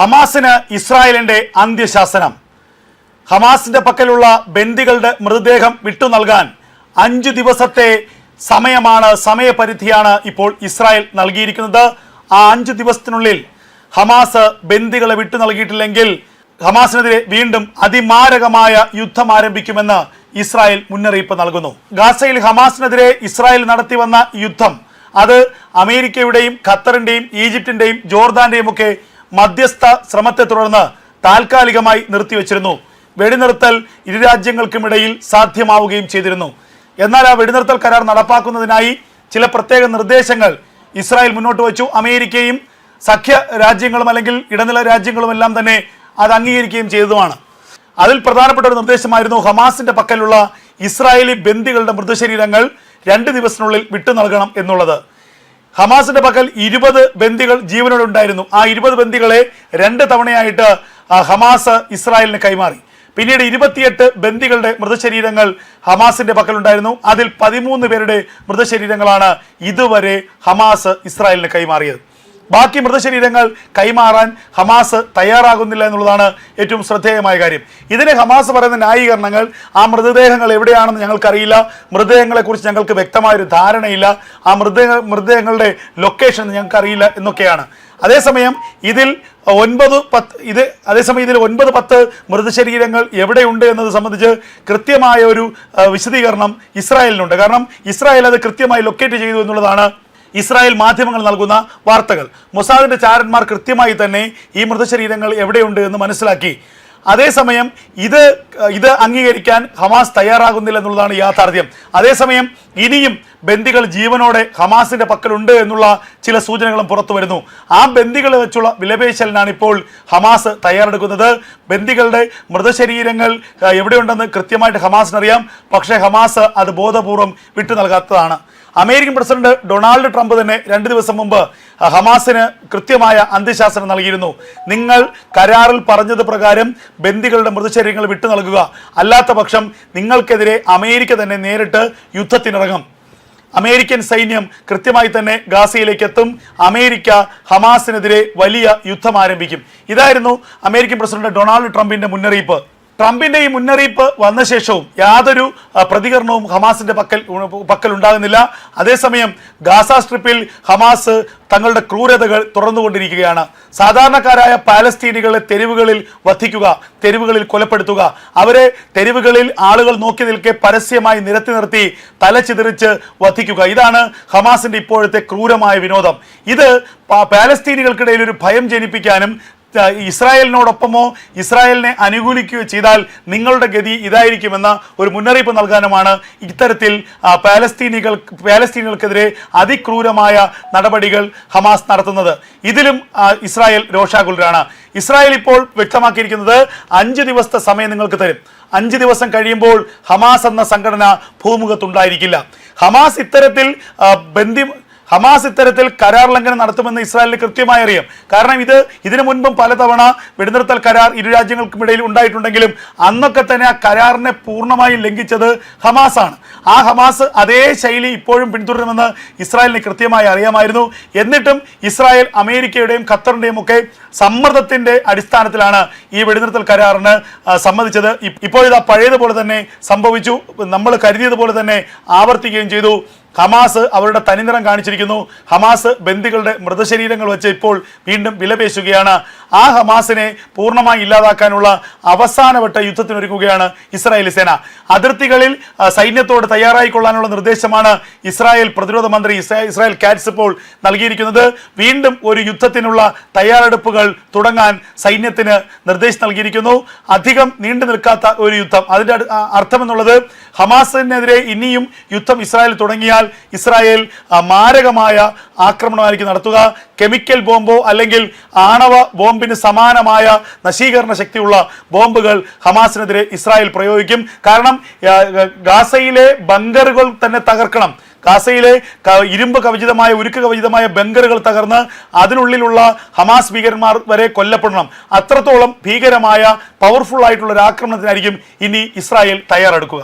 ഹമാസിന് ഇസ്രായേലിന്റെ അന്ത്യശാസനം. ഹമാസിന്റെ പക്കലുള്ള ബന്ദികളുടെ മൃതദേഹം വിട്ടു നൽകാൻ അഞ്ച് ദിവസത്തെ സമയമാണ് സമയപരിധിയാണ് ഇപ്പോൾ ഇസ്രായേൽ നൽകിയിരിക്കുന്നത്. ആ അഞ്ച് ദിവസത്തിനുള്ളിൽ ഹമാസ് ബന്ദികളെ വിട്ടു നൽകിയിട്ടില്ലെങ്കിൽ ഹമാസിനെതിരെ വീണ്ടും അതിമാരകമായ യുദ്ധം ആരംഭിക്കുമെന്ന് ഇസ്രായേൽ മുന്നറിയിപ്പ് നൽകുന്നു. ഗാസയിൽ ഹമാസിനെതിരെ ഇസ്രായേൽ നടത്തി വന്ന യുദ്ധം അത് അമേരിക്കയുടെയും ഖത്തറിന്റെയും ഈജിപ്തിന്റെയും ജോർദാന്റെയും ഒക്കെ മധ്യസ്ഥ ശ്രമത്തെ തുടർന്ന് താൽക്കാലികമായി നിർത്തിവെച്ചിരുന്നു. വെടിനിർത്തൽ ഇരു രാജ്യങ്ങൾക്കുമിടയിൽ സാധ്യമാവുകയും ചെയ്തിരുന്നു. എന്നാൽ ആ വെടിനിർത്തൽ കരാർ നടപ്പാക്കുന്നതിനായി ചില പ്രത്യേക നിർദ്ദേശങ്ങൾ ഇസ്രായേൽ മുന്നോട്ട് വച്ചു. അമേരിക്കയും സഖ്യ രാജ്യങ്ങളും അല്ലെങ്കിൽ ഇടനില രാജ്യങ്ങളും എല്ലാം തന്നെ അത് അംഗീകരിക്കുകയും ചെയ്തതുമാണ്. അതിൽ പ്രധാനപ്പെട്ട ഒരു നിർദ്ദേശമായിരുന്നു ഹമാസിന്റെ പക്കലുള്ള ഇസ്രായേലി ബന്ദികളുടെ മൃതശരീരങ്ങൾ രണ്ട് ദിവസത്തിനുള്ളിൽ വിട്ടു നൽകണം എന്നുള്ളത്. ഹമാസിന്റെ പക്കൽ ഇരുപത് ബന്ദികൾ ജീവനോടെ ഉണ്ടായിരുന്നു ആ ഇരുപത് ബന്ദികളെ രണ്ട് തവണയായിട്ട് ഹമാസ് ഇസ്രായേലിന് കൈമാറി. പിന്നീട് ഇരുപത്തിയെട്ട് ബന്ദികളുടെ മൃതശരീരങ്ങൾ ഹമാസിന്റെ പക്കലുണ്ടായിരുന്നു. അതിൽ പതിമൂന്ന് പേരുടെ മൃതശരീരങ്ങളാണ് ഇതുവരെ ഹമാസ് ഇസ്രായേലിന് കൈമാറിയത്. ബാക്കി മൃതശരീരങ്ങൾ കൈമാറാൻ ഹമാസ് തയ്യാറാകുന്നില്ല എന്നുള്ളതാണ് ഏറ്റവും ശ്രദ്ധേയമായ കാര്യം. ഇതിന് ഹമാസ് പറയുന്ന ന്യായീകരണങ്ങൾ ആ മൃതദേഹങ്ങൾ എവിടെയാണെന്ന് ഞങ്ങൾക്കറിയില്ല. മൃതദേഹങ്ങളെക്കുറിച്ച് ഞങ്ങൾക്ക് വ്യക്തമായൊരു ധാരണയില്ല. ആ മൃതദേഹ മൃതദേഹങ്ങളുടെ ലൊക്കേഷൻ ഞങ്ങൾക്കറിയില്ല എന്നൊക്കെയാണ്. അതേസമയം ഇതിൽ ഒൻപത് പത്ത് ഇത് അതേസമയം ഇതിൽ ഒൻപത് പത്ത് മൃതശരീരങ്ങൾ എവിടെയുണ്ട് എന്നത് സംബന്ധിച്ച് കൃത്യമായ ഒരു വിശദീകരണം ഇസ്രായേലിനുണ്ട്. കാരണം ഇസ്രായേൽ അത് കൃത്യമായി ലൊക്കേറ്റ് ചെയ്തു എന്നുള്ളതാണ് ഇസ്രായേൽ മാധ്യമങ്ങൾ നൽകുന്ന വാർത്തകൾ. മൊസാദിന്റെ ചാരന്മാർ കൃത്യമായി തന്നെ ഈ മൃതശരീരങ്ങൾ എവിടെയുണ്ട് എന്ന് മനസ്സിലാക്കി. അതേസമയം ഇത് ഇത് അംഗീകരിക്കാൻ ഹമാസ് തയ്യാറാകുന്നില്ല എന്നുള്ളതാണ് യാഥാർത്ഥ്യം. അതേസമയം ഇനിയും ബന്ദികൾ ജീവനോടെ ഹമാസിന്റെ പക്കലുണ്ട് എന്നുള്ള ചില സൂചനകളും പുറത്തു വരുന്നു. ആ ബന്ദികൾ വെച്ചുള്ള വിലപേശലിനാണ് ഇപ്പോൾ ഹമാസ് തയ്യാറെടുക്കുന്നത്. ബന്ദികളുടെ മൃതശരീരങ്ങൾ എവിടെയുണ്ടെന്ന് കൃത്യമായിട്ട് ഹമാസിനറിയാം. പക്ഷേ ഹമാസ് അത് ബോധപൂർവം വിട്ടു നൽകാത്തതാണ്. അമേരിക്കൻ പ്രസിഡന്റ് ഡൊണാൾഡ് ട്രംപ് തന്നെ രണ്ട് ദിവസം മുമ്പ് ഹമാസിന് കൃത്യമായ അന്ത്യശാസനം നൽകിയിരുന്നു. നിങ്ങൾ കരാറിൽ പറഞ്ഞത് പ്രകാരം ബന്ദികളുടെ മൃതശരീരങ്ങൾ വിട്ടു നൽകുക. അല്ലാത്ത പക്ഷം നിങ്ങൾക്കെതിരെ അമേരിക്ക തന്നെ നേരിട്ട് യുദ്ധത്തിനിറങ്ങും. അമേരിക്കൻ സൈന്യം കൃത്യമായി തന്നെ ഗാസയിലേക്ക് എത്തും അമേരിക്ക ഹമാസിനെതിരെ വലിയ യുദ്ധം ആരംഭിക്കും. ഇതായിരുന്നു അമേരിക്കൻ പ്രസിഡന്റ് ഡൊണാൾഡ് ട്രംപിന്റെ മുന്നറിയിപ്പ്. ട്രംപിന്റെ ഈ മുന്നറിയിപ്പ് വന്ന ശേഷവും യാതൊരു പ്രതികരണവും ഹമാസിന്റെ പക്കൽ പക്കൽ ഉണ്ടാകുന്നില്ല അതേസമയം ഗാസ സ്ട്രിപ്പിൽ ഹമാസ് തങ്ങളുടെ ക്രൂരതകൾ തുറന്നുകൊണ്ടിരിക്കുകയാണ്. സാധാരണക്കാരായ പാലസ്തീനികളെ തെരുവുകളിൽ വധിക്കുക തെരുവുകളിൽ കൊലപ്പെടുത്തുക. അവരെ തെരുവുകളിൽ ആളുകൾ നോക്കി നിൽക്കെ പരസ്യമായി നിരത്തി നിർത്തി തല ചിതറിച്ച് വധിക്കുക. ഇതാണ് ഹമാസിന്റെ ഇപ്പോഴത്തെ ക്രൂരമായ വിനോദം. ഇത് പാലസ്തീനികൾക്കിടയിൽ ഒരു ഭയം ജനിപ്പിക്കാനും ഇസ്രായേലിനോടൊപ്പമോ ഇസ്രായേലിനെ അനുകൂലിക്കുകയോ ചെയ്താൽ നിങ്ങളുടെ ഗതി ഇതായിരിക്കുമെന്ന ഒരു മുന്നറിയിപ്പ് നൽകാനുമാണ് ഇത്തരത്തിൽ പാലസ്തീനികൾ പാലസ്തീനികൾക്കെതിരെ അതിക്രൂരമായ നടപടികൾ ഹമാസ് നടത്തുന്നത്. ഇതിലും ഇസ്രായേൽ രോഷാകുലരാണ്. ഇസ്രായേൽ ഇപ്പോൾ വ്യക്തമാക്കിയിരിക്കുന്നത് അഞ്ച് ദിവസത്തെ സമയം നിങ്ങൾക്ക് തരും. അഞ്ച് ദിവസം കഴിയുമ്പോൾ ഹമാസ് എന്ന സംഘടന ഭൂമുഖത്തുണ്ടായിരിക്കില്ല. ഹമാസ് ഇത്തരത്തിൽ ആ, ബന്ദി ഹമാസ് ഇത്തരത്തിൽ കരാർ ലംഘനം നടത്തുമെന്ന് ഇസ്രായേലിന് കൃത്യമായി അറിയാം. കാരണം ഇത് ഇതിനു മുൻപും പലതവണ വെടിനിർത്തൽ കരാർ ഇരു രാജ്യങ്ങൾക്കുമിടയിൽ ഉണ്ടായിട്ടുണ്ടെങ്കിലും അന്നൊക്കെ തന്നെ ആ കരാറിനെ പൂർണമായി ലംഘിച്ചത് ഹമാസ് ആണ് ആ ഹമാസ് അതേ ശൈലി ഇപ്പോഴും പിന്തുടരുമെന്ന് ഇസ്രായേലിന് കൃത്യമായി അറിയാമായിരുന്നു. എന്നിട്ടും ഇസ്രായേൽ അമേരിക്കയുടെയും ഖത്തറിന്റെയും ഒക്കെ സമ്മർദ്ദത്തിന്റെ അടിസ്ഥാനത്തിലാണ് ഈ വെടിനിർത്തൽ കരാറിന് സമ്മതിച്ചത്. ഇപ്പോഴിതാ പഴയതുപോലെ തന്നെ സംഭവിച്ചു. നമ്മൾ കരുതിയതുപോലെ തന്നെ ആവർത്തിക്കുകയും ചെയ്തു. ഹമാസ് അവരുടെ തനിനിറം കാണിച്ചിരിക്കുന്നു. ഹമാസ് ബന്ദികളുടെ മൃതശരീരങ്ങൾ വെച്ച് ഇപ്പോൾ വീണ്ടും വിലപേശുകയാണ്. ആ ഹമാസിനെ പൂർണമായി ഇല്ലാതാക്കാനുള്ള അവസാനവട്ട യുദ്ധത്തിനൊരുക്കുകയാണ് ഇസ്രായേൽ സേന. അതിർത്തികളിൽ സൈന്യത്തോട് തയ്യാറായിക്കൊള്ളാനുള്ള നിർദ്ദേശമാണ് ഇസ്രായേൽ പ്രതിരോധ മന്ത്രി ഇസ്രായേൽ കാറ്റ്സ് ഇപ്പോൾ നൽകിയിരിക്കുന്നത്. വീണ്ടും ഒരു യുദ്ധത്തിനുള്ള തയ്യാറെടുപ്പുകൾ തുടങ്ങാൻ സൈന്യത്തിന് നിർദ്ദേശം നൽകിയിരിക്കുന്നു. അധികം നീണ്ടു നിൽക്കാത്ത ഒരു യുദ്ധം. അതിന്റെ അർത്ഥമെന്നുള്ളത് ഹമാസിനെതിരെ ഇനിയും യുദ്ധം ഇസ്രായേൽ തുടങ്ങിയാൽ ഇസ്രായേൽ ആ, മാരകമായ ആക്രമണമായിരിക്കും നടത്തുക. കെമിക്കൽ ബോംബോ അല്ലെങ്കിൽ ആണവ ബോംബിന് സമാനമായ നശീകരണ ശക്തിയുള്ള ബോംബുകൾ ഹമാസിനെതിരെ ഇസ്രായേൽ പ്രയോഗിക്കും. കാരണം ഗാസയിലെ ബങ്കറുകൾ തന്നെ തകർക്കണം. ഗാസയിലെ ഇരുമ്പ് കവചിതമായ ഉരുക്ക് കവചിതമായ ബങ്കറുകൾ തകർന്ന് അതിനുള്ളിലുള്ള ഹമാസ് ഭീകരന്മാർ വരെ കൊല്ലപ്പെടണം. അത്രത്തോളം ഭീകരമായ പവർഫുൾ ആയിട്ടുള്ള ഒരു ആക്രമണത്തിനായിരിക്കും ഇനി ഇസ്രായേൽ തയ്യാറെടുക്കുക.